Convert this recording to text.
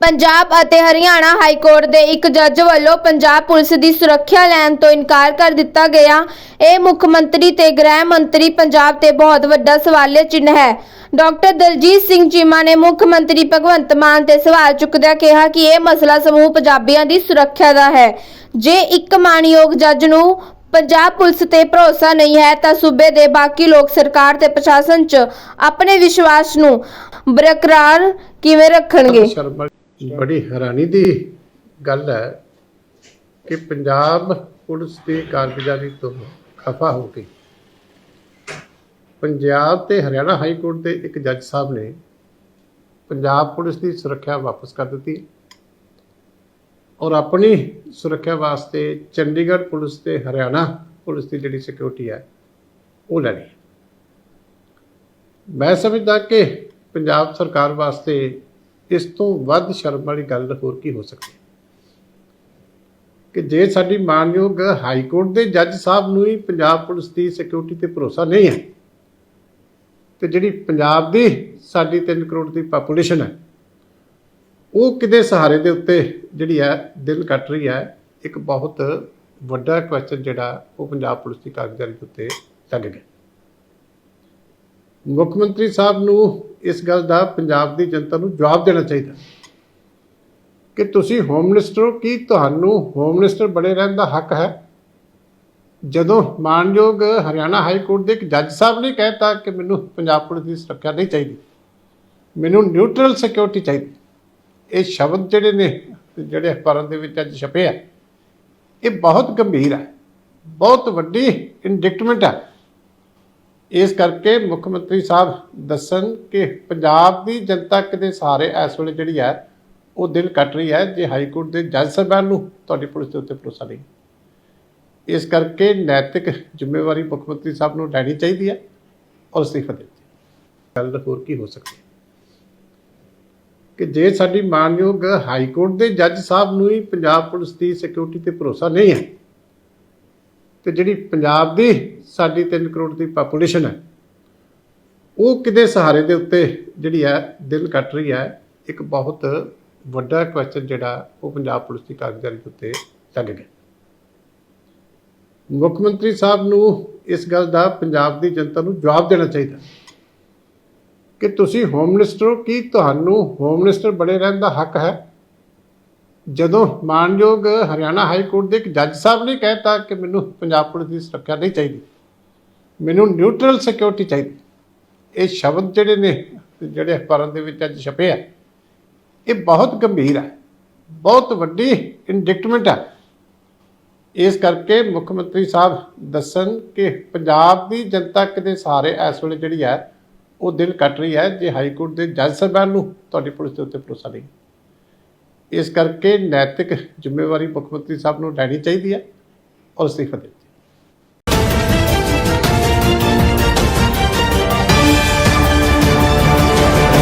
ਪੰਜਾਬ ਅਤੇ Haryana high court ਦੇ ਇੱਕ ਜੱਜ ਵੱਲੋਂ ਪੰਜਾਬ ਪੁਲਿਸ ਦੀ ਸੁਰੱਖਿਆ ਲੈਣ ਤੋਂ ਇਨਕਾਰ ਕਰ ਦਿੱਤਾ ਗਿਆ। ਇਹ ਮੁੱਖ ਮੰਤਰੀ ਤੇ ਗ੍ਰਹਿ ਮੰਤਰੀ ਪੰਜਾਬ ਤੇ ਬਹੁਤ ਵੱਡਾ ਸਵਾਲੇ ਚਿੰਨ੍ਹ ਹੈ। ਡਾਕਟਰ ਦਲਜੀਤ ਸਿੰਘ ਚੀਮਾ ਨੇ ਮੁੱਖ ਮੰਤਰੀ ਭਗਵੰਤ ਮਾਨ ਤੇ ਸਵਾਲ ਚੁੱਕਦਿਆਂ ਕਿਹਾ ਕਿ ਇਹ ਮਸਲਾ ਸਮੂਹ ਪੰਜਾਬੀਆਂ ਦੀ ਸੁਰੱਖਿਆ ਦਾ ਹੈ। ਜੇ ਇੱਕ ਮਾਨਯੋਗ ਜੱਜ ਨੂੰ ਪੰਜਾਬ ਪੁਲਿਸ ਤੇ ਭਰੋਸਾ ਨਹੀਂ ਹੈ ਤਾਂ ਸੂਬੇ ਦੇ ਬਾਕੀ ਲੋਕ ਸਰਕਾਰ ਤੇ ਪ੍ਰਸ਼ਾਸਨ 'ਚ ਆਪਣੇ ਵਿਸ਼ਵਾਸ ਨੂੰ ਬਰਕਰਾਰ ਕਿਵੇਂ ਰੱਖਣਗੇ? ਬੜੀ ਹੈਰਾਨੀ ਦੀ ਗੱਲ ਹੈ ਕਿ ਪੰਜਾਬ ਪੁਲਿਸ ਦੀ ਕਾਰਗੁਜ਼ਾਰੀ ਤੋਂ ਖਫਾ ਹੋ ਗਈ। ਪੰਜਾਬ ਤੇ ਹਰਿਆਣਾ ਹਾਈ ਕੋਰਟ ਦੇ ਇੱਕ ਜੱਜ ਸਾਹਿਬ ਨੇ ਪੰਜਾਬ ਪੁਲਿਸ ਦੀ ਸੁਰੱਖਿਆ ਵਾਪਸ ਕਰ ਦਿੱਤੀ ਔਰ ਆਪਣੀ ਸੁਰੱਖਿਆ ਵਾਸਤੇ ਚੰਡੀਗੜ੍ਹ ਪੁਲਿਸ ਤੇ ਹਰਿਆਣਾ ਪੁਲਿਸ ਦੀ ਜਿਹੜੀ ਸਿਕਿਉਰਿਟੀ ਹੈ, ਉਹ ਲੈਣੀ ਮੈਂ ਸਮਝਦਾ ਕਿ ਪੰਜਾਬ ਸਰਕਾਰ ਵਾਸਤੇ ਇਸ ਤੋਂ ਵੱਧ ਸ਼ਰਮ ਵਾਲੀ ਗੱਲ ਹੋਰ ਕੀ ਹੋ ਸਕਦੀ ਹੈ? ਕਿ ਜੇ ਸਾਡੀ ਮਾਨਯੋਗ ਹਾਈ ਕੋਰਟ ਦੇ ਜੱਜ ਸਾਹਿਬ ਨੂੰ ਹੀ ਪੰਜਾਬ ਪੁਲਿਸ ਦੀ ਸਿਕਿਉਰਿਟੀ ਤੇ ਭਰੋਸਾ ਨਹੀਂ ਹੈ, ਤੇ ਜਿਹੜੀ ਪੰਜਾਬ ਦੀ ਸਾਡੀ 3 ਕਰੋੜ ਦੀ ਪਾਪੂਲੇਸ਼ਨ ਹੈ, ਉਹ ਕਿਤੇ ਸਹਾਰੇ ਦੇ ਉੱਤੇ ਜਿਹੜੀ ਹੈ, ਦਿਲ ਕੱਟ ਰਹੀ ਹੈ, ਇੱਕ ਬਹੁਤ ਵੱਡਾ ਕੁਐਸਚਨ ਜਿਹੜਾ ਉਹ ਪੰਜਾਬ ਪੁਲਿਸ ਦੀ ਕਾਰਗੁਜ਼ਾਰੀ ਦੇ ਉੱਤੇ ਲੱਗ ਗਿਆ। ਮੁੱਖ ਮੰਤਰੀ ਸਾਹਿਬ ਨੂੰ ਇਸ ਗੱਲ ਦਾ ਪੰਜਾਬ ਦੀ ਜਨਤਾ ਨੂੰ ਜਵਾਬ ਦੇਣਾ ਚਾਹੀਦਾ। ਕਿ ਤੁਸੀਂ ਹੋਮ ਮਿਨਿਸਟਰ ਹੋ, ਕੀ ਤੁਹਾਨੂੰ ਹੋਮ ਮਿਨਿਸਟਰ ਬਣੇ ਰਹਿਣ ਦਾ ਹੱਕ ਹੈ? ਜਦੋਂ ਮਾਨਯੋਗ ਹਰਿਆਣਾ ਹਾਈ ਕੋਰਟ ਦੇ ਇੱਕ ਜੱਜ ਸਾਹਿਬ ਨੇ ਕਹਿਤਾ ਕਿ ਮੈਨੂੰ ਪੰਜਾਬ ਪੁਲਿਸ ਦੀ ਸੁਰੱਖਿਆ ਨਹੀਂ ਚਾਹੀਦੀ, ਮੈਨੂੰ ਨਿਊਟਰਲ ਸਿਕਿਉਰਿਟੀ ਚਾਹੀਦੀ। ਇਹ ਸ਼ਬਦ ਜਿਹੜੇ ਨੇ, ਜਿਹੜੇ ਅਖਬਾਰਾਂ ਦੇ ਵਿੱਚ ਅੱਜ ਛਪੇ ਆ, ਇਹ ਬਹੁਤ ਗੰਭੀਰ ਹੈ, ਬਹੁਤ ਵੱਡੀ ਇੰਡਿਕਟਮੈਂਟ ਹੈ। ਇਸ ਕਰਕੇ ਮੁੱਖ ਮੰਤਰੀ ਸਾਹਿਬ ਦੱਸਣ ਕਿ ਪੰਜਾਬ ਦੀ ਜਨਤਾ ਕਿਤੇ ਸਾਰੇ ਇਸ ਵੇਲੇ ਜਿਹੜੀ ਹੈ, ਉਹ ਦਿਲ ਕੱਟ ਰਹੀ ਹੈ ਜੇ ਹਾਈ ਕੋਰਟ ਦੇ ਜੱਜ ਸਾਹਿਬਾਨ ਨੂੰ ਤੁਹਾਡੀ ਪੁਲਿਸ ਦੇ ਉੱਤੇ ਭਰੋਸਾ ਨਹੀਂ। ਇਸ ਕਰਕੇ ਨੈਤਿਕ ਜ਼ਿੰਮੇਵਾਰੀ ਮੁੱਖ ਮੰਤਰੀ ਸਾਹਿਬ ਨੂੰ ਲੈਣੀ ਚਾਹੀਦੀ ਹੈ ਔਰ ਅਸਤੀਫਾ ਦੇਣੀ ਚਾਹੀਦੀ ਗੱਲ ਹੋਰ ਕੀ ਹੋ ਸਕਦੀ ਹੈ? ਕਿ ਜੇ ਸਾਡੀ ਮਾਨਯੋਗ ਹਾਈ ਕੋਰਟ ਦੇ ਜੱਜ ਸਾਹਿਬ ਨੂੰ ਹੀ ਪੰਜਾਬ ਪੁਲਿਸ ਦੀ ਸਿਕਿਉਰਿਟੀ ਤੇ ਭਰੋਸਾ ਨਹੀਂ ਹੈ ਤੇ ਜਿਹੜੀ ਪੰਜਾਬ ਦੀ ਸਾਡੀ 3 ਕਰੋੜ ਦੀ ਪਾਪੂਲੇਸ਼ਨ ਹੈ, ਉਹ ਕਿਤੇ ਸਹਾਰੇ ਦੇ ਉੱਤੇ ਜਿਹੜੀ ਹੈ, ਦਿਲ ਕੱਟ ਰਹੀ ਹੈ, ਇੱਕ ਬਹੁਤ ਵੱਡਾ ਕੁਐਸਚਨ ਜਿਹੜਾ ਉਹ ਪੰਜਾਬ ਪੁਲਿਸ ਦੀ ਕਾਰਗੁਜ਼ਾਰੀ ਦੇ ਉੱਤੇ ਲੱਗ ਗਿਆ। ਮੁੱਖ ਮੰਤਰੀ ਸਾਹਿਬ ਨੂੰ ਇਸ ਗੱਲ ਦਾ ਪੰਜਾਬ ਦੀ ਜਨਤਾ ਨੂੰ ਜਵਾਬ ਦੇਣਾ ਚਾਹੀਦਾ। ਕਿ ਤੁਸੀਂ ਹੋਮ ਮਿਨਿਸਟਰ ਹੋ, ਕੀ ਤੁਹਾਨੂੰ ਹੋਮ ਮਿਨਿਸਟਰ ਬਣੇ ਰਹਿਣ ਦਾ ਹੱਕ ਹੈ? ਜਦੋਂ ਮਾਨਯੋਗ ਹਰਿਆਣਾ ਹਾਈ ਕੋਰਟ ਦੇ ਇੱਕ ਜੱਜ ਸਾਹਿਬ ਨੇ ਕਹਿਤਾ ਕਿ ਮੈਨੂੰ ਪੰਜਾਬ ਪੁਲਿਸ ਦੀ ਸੁਰੱਖਿਆ ਨਹੀਂ ਚਾਹੀਦੀ, ਮੈਨੂੰ ਨਿਊਟਰਲ ਸਿਕਿਉਰਿਟੀ ਚਾਹੀਦੀ। ਇਹ ਸ਼ਬਦ ਜਿਹੜੇ ਨੇ ਜਿਹੜੇ ਅਖਬਾਰਾਂ ਦੇ ਵਿੱਚ ਅੱਜ ਛਪੇ ਆ, ਇਹ ਬਹੁਤ ਗੰਭੀਰ ਹੈ ਬਹੁਤ ਵੱਡੀ ਇੰਡਿਕਟਮੈਂਟ ਹੈ ਇਸ ਕਰਕੇ ਮੁੱਖ ਮੰਤਰੀ ਸਾਹਿਬ ਦੱਸਣ ਕਿ ਪੰਜਾਬ ਦੀ ਜਨਤਾ ਕਿਤੇ ਸਾਰੇ ਇਸ ਵੇਲੇ ਜਿਹੜੀ ਹੈ ਉਹ ਦਿਲ ਕੱਟ ਰਹੀ ਹੈ ਜੇ ਹਾਈ ਕੋਰਟ ਦੇ ਜੱਜ ਸਾਹਿਬਾਨ ਨੂੰ ਤੁਹਾਡੀ ਪੁਲਿਸ ਦੇ ਉੱਤੇ ਭਰੋਸਾ ਨਹੀਂ। ਇਸ ਕਰਕੇ ਨੈਤਿਕ ਜ਼ਿੰਮੇਵਾਰੀ ਮੁੱਖ ਮੰਤਰੀ ਸਾਹਿਬ ਨੂੰ ਲੈਣੀ ਚਾਹੀਦੀ ਹੈ ਔਰ ਅਸਤੀਫਾ ਦੇ